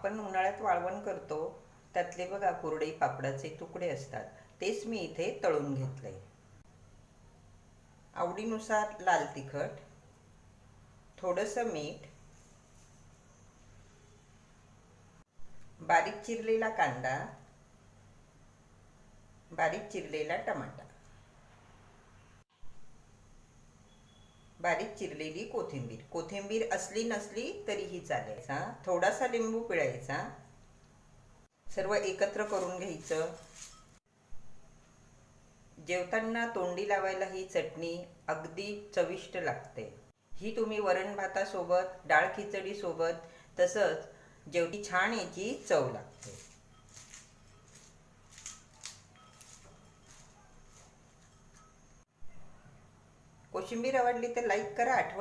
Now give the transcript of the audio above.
आपण उन्हाळ्यात वाळवण करतो त्यातले बघा कुरडे पापडाचे तुकडे असतात तेच मी इथे तळून घेतलंय. आवडीनुसार लाल तिखट थोडंसं मीठ बारीक चिरलेला कांदा बारीक चिरलेला टमाटा. बारीक चिरलेली कोथिंबीर. कोथिंबीर असली नसली तरीही चालायचा. थोडासा लिंबू पिळायचा. सर्व एकत्र करून घ्यायचं. जेवताना तोंडी लावायला ही चटणी अगदी चविष्ट लागते. ही तुम्ही वरण भातासोबत डाळ खिचडी सोबत तसंच जेवढी छान याची चव लागते. कोशिंबीर आवडली तर लाईक करा आठवण